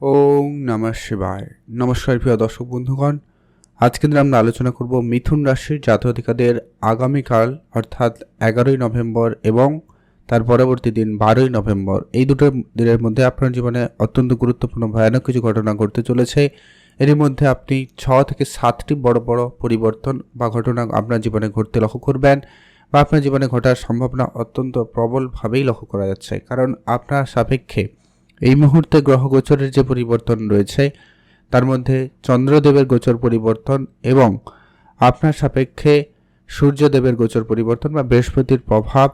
ওং নমঃ শিবায়। নমস্কার প্রিয় দর্শক বন্ধুগণ। আজকে দিন আমরা আলোচনা করব মিথুন রাশির জাতকাদের আগামীকাল, অর্থাৎ এগারোই নভেম্বর এবং তার পরবর্তী দিন বারোই নভেম্বর। এই দুটো দিনের মধ্যে আপনার জীবনে অত্যন্ত গুরুত্বপূর্ণ ভয়ানক কিছু ঘটনা ঘটতে চলেছে। এর মধ্যে আপনি ছ থেকে সাতটি বড় বড় পরিবর্তন বা ঘটনা আপনার জীবনে ঘটতে লক্ষ্য করবেন বা আপনার জীবনে ঘটার সম্ভাবনা অত্যন্ত প্রবলভাবেই লক্ষ্য করা যাচ্ছে। কারণ আপনার সাপেক্ষে এই মুহূর্তে গ্রহ গোচরের যে পরিবর্তন রয়েছে, তার মধ্যে চন্দ্রদেবের গোচর পরিবর্তন এবং আপনার সাপেক্ষে সূর্যদেবের গোচর পরিবর্তন বা বৃহস্পতির প্রভাব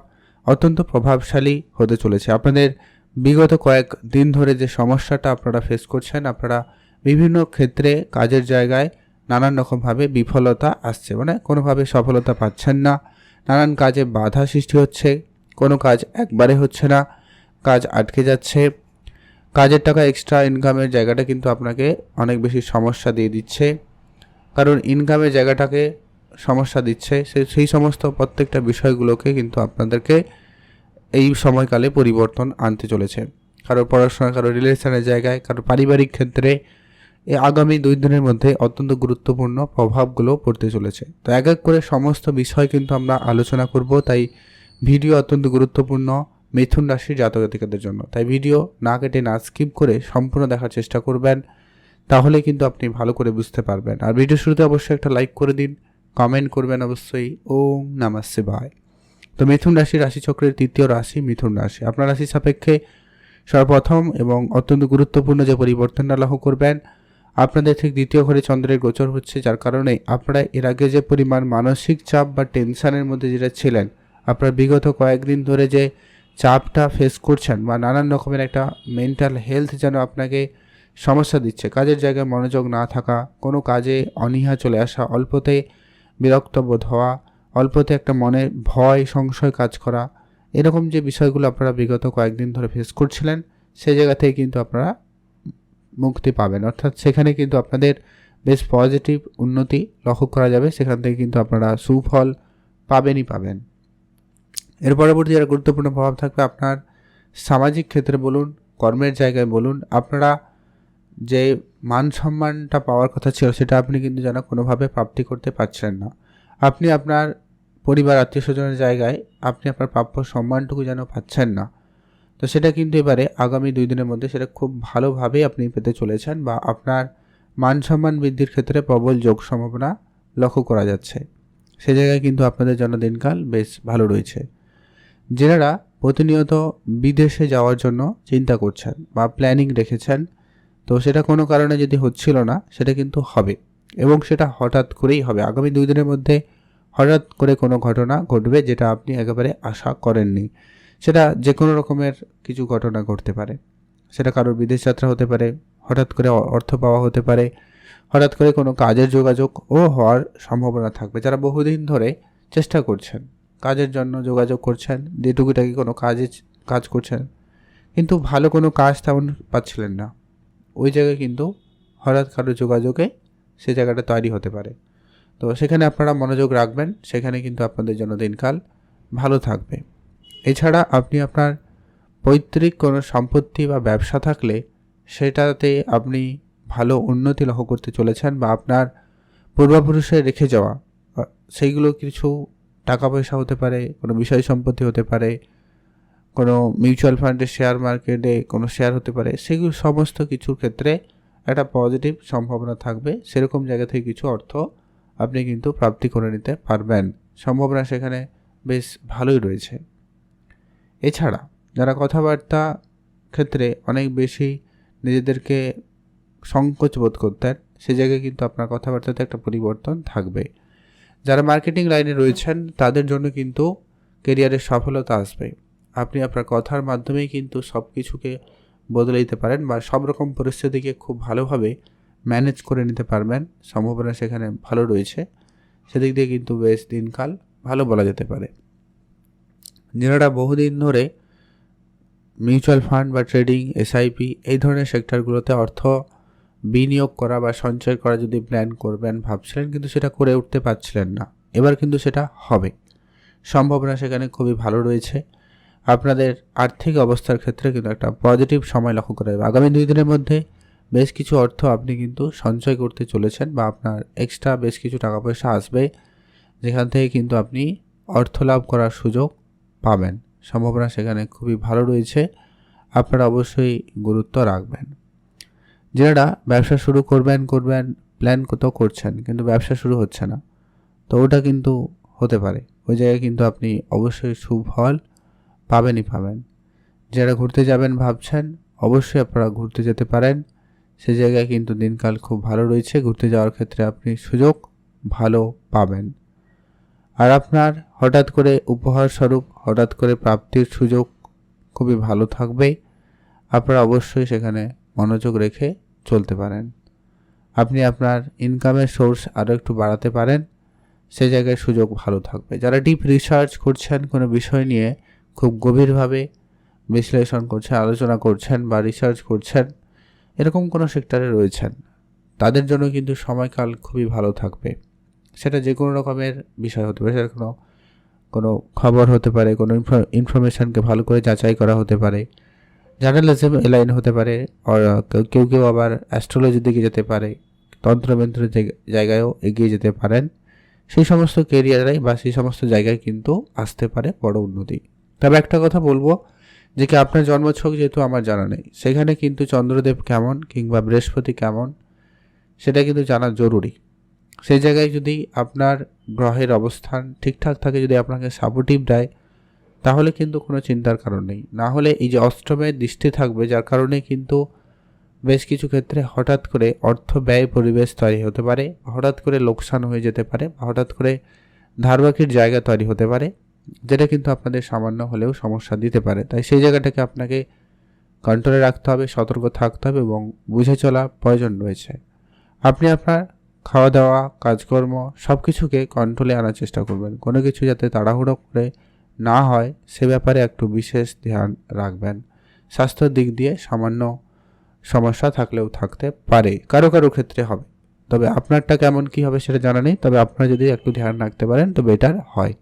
অত্যন্ত প্রভাবশালী হতে চলেছে। আপনাদের বিগত কয়েক দিন ধরে যে সমস্যাটা আপনারা ফেস করছেন, আপনারা বিভিন্ন ক্ষেত্রে কাজের জায়গায় নানান রকমভাবে বিফলতা আসছে। মানে কোনোভাবে সফলতা পাচ্ছেন না, নানান কাজে বাধা সৃষ্টি হচ্ছে, কোনো কাজ একবারে হচ্ছে না, কাজ আটকে যাচ্ছে কাজের টাকা এক্সট্রা ইনকামের জায়গাটা কিন্তু আপনাকে অনেক বেশি সমস্যা দিয়ে দিচ্ছে। কারণ ইনকামের জায়গাটাকে সমস্যা দিচ্ছে। সেই সমস্ত প্রত্যেকটা বিষয়গুলোকে কিন্তু আপনাদেরকে এই সময়কালে পরিবর্তন আনতে চলেছে। কারও পড়াশোনা, কারও রিলেশনের জায়গায়, কারও পারিবারিক ক্ষেত্রে এই আগামী দুই দিনের মধ্যে অত্যন্ত গুরুত্বপূর্ণ প্রভাবগুলো পড়তে চলেছে। তো এক এক করে সমস্ত বিষয় কিন্তু আমরা আলোচনা করব, তাই ভিডিও অত্যন্ত গুরুত্বপূর্ণ। মিথুন রাশির জাতকাতিকাদের জন্য। তাই ভিডিও না কেটে না স্কিপ করে সম্পূর্ণ দেখার চেষ্টা করবেন, তাহলে কিন্তু আপনি ভালো করে বুঝতে পারবেন। আর ভিডিও শুরুতে অবশ্যই একটা লাইক করে দিন কমেন্ট করবেন অবশ্যই। ওম নামাজ শিবায়। তো মিথুন রাশি রাশিচক্রের তৃতীয় রাশি মিথুন রাশি। আপনার রাশি সাপেক্ষে সর্বপ্রথম এবং অত্যন্ত গুরুত্বপূর্ণ যে পরিবর্তনটা লক্ষ্য করবেন, আপনাদের ঠিক দ্বিতীয় ঘরে চন্দ্রের গোচর হচ্ছে, যার কারণে আপনারা এর আগে যে পরিমাণ মানসিক চাপ বা টেনশনের মধ্যে যেটা ছিলেন, আপনার বিগত কয়েকদিন ধরে যে চাপটা ফেস করছেন বা নানান রকমের একটা মেন্টাল হেলথ যেন আপনাকে সমস্যা দিচ্ছে। কাজের জায়গায় মনোযোগ না থাকা, কোনো কাজে অনীহা চলে আসা, অল্পতে বিরক্ত বোধ হওয়া, অল্পতে একটা মনে ভয়, সংশয় কাজ করা, এরকম যে বিষয়গুলো আপনারা বিগত কয়েকদিন ধরে ফেস করছিলেন সেই জায়গা থেকে কিন্তু আপনারা মুক্তি পাবেন। অর্থাৎ সেখানে কিন্তু আপনাদের বেশ পজিটিভ উন্নতি লক্ষ্য করা যাবে, সেখান থেকে কিন্তু আপনারা সুফল পাবেনই পাবেন। এর পরবর্তী যারা গুরুত্বপূর্ণ প্রভাব থাকবে, আপনার সামাজিক ক্ষেত্রে বলুন, কর্মের জায়গায় বলুন, আপনারা যে মান সম্মানটা পাওয়ার কথা ছিল, সেটা আপনি কিন্তু যেন কোনোভাবে প্রাপ্তি করতে পারছেন না। আপনি আপনার পরিবার আত্মীয় স্বজনের জায়গায় আপনি আপনার প্রাপ্য সম্মানটুকু যেন পাচ্ছেন না। তো সেটা কিন্তু এবারে আগামী দুই দিনের মধ্যে সেটা খুব ভালোভাবেই আপনি পেতে চলেছেন বা আপনার মান সম্মান বৃদ্ধির ক্ষেত্রে প্রবল যোগ সম্ভাবনা লক্ষ্য করা যাচ্ছে। সে জায়গায় কিন্তু আপনাদের জন্য দিনকাল বেশ ভালো রয়েছে। যেনারা প্রতিনিয়ত বিদেশে যাওয়ার জন্য চিন্তা করছেন বা প্ল্যানিং রেখেছেন। তো সেটা কোনো কারণে যদি হচ্ছিল না, সেটা কিন্তু হবে। এবং সেটা হঠাৎ করেই হবে। আগামী দুই দিনের মধ্যে হঠাৎ করে কোনো ঘটনা ঘটবে যেটা আপনি একেবারে আশা করেননি। সেটা যে কোনো রকমের কিছু ঘটনা ঘটতে পারে। সেটা কারোর বিদেশ যাত্রা হতে পারে, হঠাৎ করে অর্থ পাওয়া হতে পারে, হঠাৎ করে কোনো কাজের যোগাযোগ ও হওয়ার সম্ভাবনা থাকবে। যারা বহুদিন ধরে চেষ্টা করছেন কাজের জন্য যোগাযোগ করছেন, যেটুকুটাকি কোনো কাজে কাজ করছেন। কিন্তু ভালো কোনো কাজ তেমন পাচ্ছিলেন না। ওই জায়গায় কিন্তু হঠাৎ কারও যোগাযোগে সে জায়গাটা তৈরি হতে পারে। তো সেখানে আপনারা মনোযোগ রাখবেন, সেখানে কিন্তু আপনাদের জন্য দিনকাল ভালো থাকবে। এছাড়া আপনি আপনার পৈতৃক কোনো সম্পত্তি বা ব্যবসা থাকলে সেটাতে আপনি ভালো উন্নতি লক্ষ্য করতে চলেছেন বা আপনার পূর্বপুরুষে রেখে যাওয়া সেইগুলো কিছু টাকা পয়সা হতে পারে, কোনো বিষয় সম্পত্তি হতে পারে, কোনো মিউচুয়াল ফান্ডের শেয়ার মার্কেটে কোনো শেয়ার হতে পারে, সেগুলো সমস্ত কিছুর ক্ষেত্রে একটা পজিটিভ সম্ভাবনা থাকবে। সেরকম জায়গা থেকে কিছু অর্থ আপনি কিন্তু প্রাপ্তি করে নিতে পারবেন। সম্ভাবনা সেখানে বেশ ভালোই রয়েছে। এছাড়া যারা কথাবার্তা ক্ষেত্রে অনেক বেশি নিজেদেরকে সংকোচ বোধ করতেন, সে জায়গায় কিন্তু আপনার কথাবার্তাতে একটা পরিবর্তন থাকবে। যারা মার্কেটিং লাইনে রয়েছেন, তাদের জন্য কিন্তু কেরিয়ারের সফলতা আসবে আপনি আপনার কথার মাধ্যমেই কিন্তু সব কিছুকে বদলে দিতে পারেন বা সব রকম পরিস্থিতিকে খুব ভালোভাবে ম্যানেজ করে নিতে পারবেন। সম্ভাবনা সেখানে ভালো রয়েছে। সেদিক দিয়ে কিন্তু বেশ দিনকাল ভালো বলা যেতে পারে। যারা বহুদিন ধরে মিউচুয়াল ফান্ড বা ট্রেডিং এসআইপি এই ধরনের সেক্টরগুলোতে অর্থ বিনিয়োগ করা বা সঞ্চয় করা যদি প্ল্যান করবেন ভাবছিলেন কিন্তু সেটা করে উঠতে পারছিলেন না। এবার কিন্তু সেটা হবে। সম্ভাবনা সেখানে খুবই ভালো রয়েছে। আপনাদের আর্থিক অবস্থার ক্ষেত্রে কিন্তু একটা পজিটিভ সময় লক্ষ্য করা যাবে। আগামী দুই দিনের মধ্যে বেশ কিছু অর্থ আপনি কিন্তু সঞ্চয় করতে চলেছেন বা আপনার এক্সট্রা বেশ কিছু টাকা পয়সা আসবে, যেখান থেকে কিন্তু আপনি অর্থ লাভ করার সুযোগ পাবেন। সম্ভাবনা সেখানে খুবই ভালো রয়েছে। আপনারা অবশ্যই গুরুত্ব রাখবেন। যারা ব্যবসা শুরু করবেন করবেন প্ল্যান তো করছেন, কিন্তু ব্যবসা শুরু হচ্ছে না। তো ওটা কিন্তু হতে পারে। ওই জায়গায় কিন্তু আপনি অবশ্যই সুফল পাবেনই পাবেন। যারা ঘুরতে যাবেন ভাবছেন, অবশ্যই আপনারা ঘুরতে যেতে পারেন। সে জায়গায় কিন্তু দিনকাল খুব ভালো রয়েছে। ঘুরতে যাওয়ার ক্ষেত্রে আপনি সুযোগ ভালো পাবেন। আর আপনার হঠাৎ করে উপহার স্বরূপ, হঠাৎ করে প্রাপ্তির সুযোগ খুবই ভালো থাকবে আপনারা অবশ্যই সেখানে মনোযোগ রেখে চলতে পারেন। আপনি আপনার ইনকামের সোর্স আরও একটু বাড়াতে পারেন। সে জায়গায় সুযোগ ভালো থাকবে। যারা ডিপ রিসার্চ করছেন, কোনো বিষয় নিয়ে খুব গভীরভাবে বিশ্লেষণ করছেন, আলোচনা করছেন বা রিসার্চ করছেন, এরকম কোনো সেক্টরে রয়েছেন, তাদের জন্য কিন্তু সময়কাল খুবই ভালো থাকবে। সেটা যে কোনো রকমের বিষয় হতে পারে, সেটা কোনো কোনো খবর হতে পারে, কোনো ইনফরমেশানকে ভালো করে যাচাই করা হতে পারে। জার্নালিজম এলাইন হতে পারে আর কেউ কেউ আবার অ্যাস্ট্রোলজির দিকে যেতে পারে তন্ত্রমন্ত্রের জায়গায়ও এগিয়ে যেতে পারেন, সেই সমস্ত কেরিয়ারাই বা সেই সমস্ত জায়গায় কিন্তু আসতে পারে বড় উন্নতি। তবে একটা কথা বলব, যে কি আপনার জন্মছক যেহেতু আমার জানা নেই, সেখানে কিন্তু চন্দ্রদেব কেমন কিংবা বৃহস্পতি কেমন, সেটা কিন্তু জানা জরুরি। সেই জায়গায় যদি আপনার গ্রহের অবস্থান ঠিকঠাক থাকে, যদি আপনাকে সাপোর্টিভ দেয় তাহলে কিন্তু কোনো চিন্তার কারণ নেই। না হলে এই যে অষ্টমের দৃষ্টি থাকবে, যার কারণে কিন্তু বেশ কিছু ক্ষেত্রে হঠাৎ করে অর্থ ব্যয় পরিবেশ তৈরি হতে পারে, হঠাৎ করে লোকসান হয়ে যেতে পারে, হঠাৎ করে ধারবাকির জায়গা তৈরি হতে পারে, যেটা কিন্তু আপনাদের সামান্য হলেও সমস্যা দিতে পারে। তাই সেই জায়গাটাকে আপনাকে কন্ট্রোলে রাখতে হবে, সতর্ক থাকতে হবে এবং বুঝে চলা প্রয়োজন রয়েছে। আপনি আপনার খাওয়া দাওয়া কাজকর্ম সব কিছুকে কন্ট্রোলে আনার চেষ্টা করবেন। কোনো কিছু যাতে তাড়াহুড়ো করে না হয়, সে ব্যাপারে একটু বিশেষ ধ্যান রাখবেন। স্বাস্থ্যের দিক দিয়ে সামান্য সমস্যা থাকলেও থাকতে পারে, কারও কারও ক্ষেত্রে হবে। তবে আপনারটা কেমন, কি হবে সেটা জানা নেই, তবে আপনারা যদি একটু ধ্যান রাখতে পারেন, তো বেটার হয়।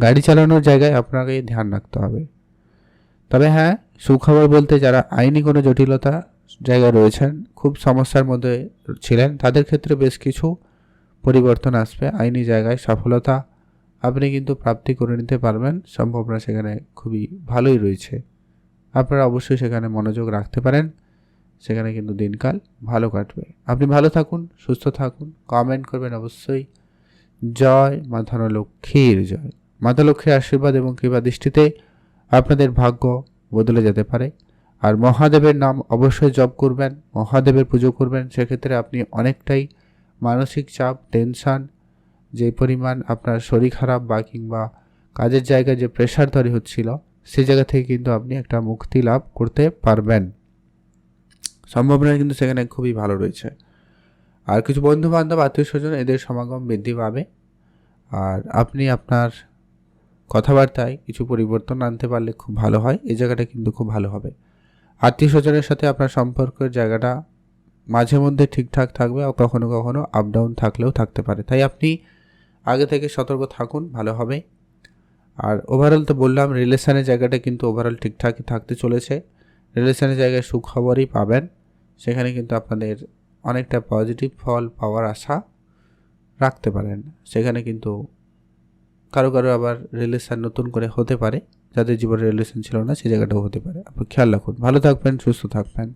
গাড়ি চালানোর জায়গায় আপনাকে ধ্যান রাখতে হবে। তবে হ্যাঁ সুখবর বলতে যারা আইনি কোনো জটিলতা জায়গায় রয়েছেন, খুব সমস্যার মধ্যে ছিলেন, তাদের ক্ষেত্রে বেশ কিছু পরিবর্তন আসবে। আইনি জায়গায় সফলতা আপনি কিন্তু প্রাপ্তি করে নিতে পারবেন। সম্ভাবনা সেখানে খুবই ভালোই রয়েছে। আপনারা অবশ্যই সেখানে মনোযোগ রাখতে পারেন। সেখানে কিন্তু দিনকাল ভালো কাটবে। আপনি ভালো থাকুন, সুস্থ থাকুন কমেন্ট করবেন অবশ্যই। জয় মা লক্ষ্মীর জয়। মাতা লক্ষ্মীর আশীর্বাদ এবং কৃপা দৃষ্টিতে আপনাদের ভাগ্য বদলে যেতে পারে। আর মহাদেবের নাম অবশ্যই জপ করবেন, মহাদেবের পুজো করবেন। সেক্ষেত্রে আপনি অনেকটাই মানসিক চাপ টেনশান যে পরিমাণ আপনার শরীর খারাপ বা কিংবা কাজের জায়গায় যে প্রেশার তৈরি হচ্ছিল সেই জায়গা থেকে কিন্তু আপনি একটা মুক্তি লাভ করতে পারবেন। সম্ভাবনা কিন্তু সেখানে খুবই ভালো রয়েছে। আর কিছু বন্ধু বান্ধব আত্মীয় স্বজন এদের সমাগম বৃদ্ধি পাবে। আর আপনি আপনার কথাবার্তায় কিছু পরিবর্তন আনতে পারলে খুব ভালো হয়। এই জায়গাটা কিন্তু খুব ভালো হবে। আত্মীয় স্বজনের সাথে আপনার সম্পর্কের জায়গাটা মাঝে মধ্যে ঠিকঠাক থাকবে আর কখনো কখনো আপ ডাউন থাকলেও থাকতে পারে। তাই আপনি আগে থেকে সতর্ক থাকুন, ভালো হবে। আর ওভারঅল তো বললাম রিলেশনের জায়গাটা কিন্তু ওভারঅল ঠিকঠাকই থাকতে চলেছে। রিলেশনের জায়গায় সুখবরই পাবেন। সেখানে কিন্তু আপনাদের অনেকটা পজিটিভ ফল পাওয়ার আশা রাখতে পারেন। সেখানে কিন্তু কারও কারও আবার রিলেশন নতুন করে হতে পারে। যাদের জীবনে রিলেশন ছিল না সেই জায়গাটাও হতে পারে। আপনি খেয়াল রাখুন। ভালো থাকবেন, সুস্থ থাকবেন।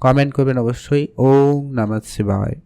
কমেন্ট করবেন অবশ্যই। ওম নামাজ শিবায়।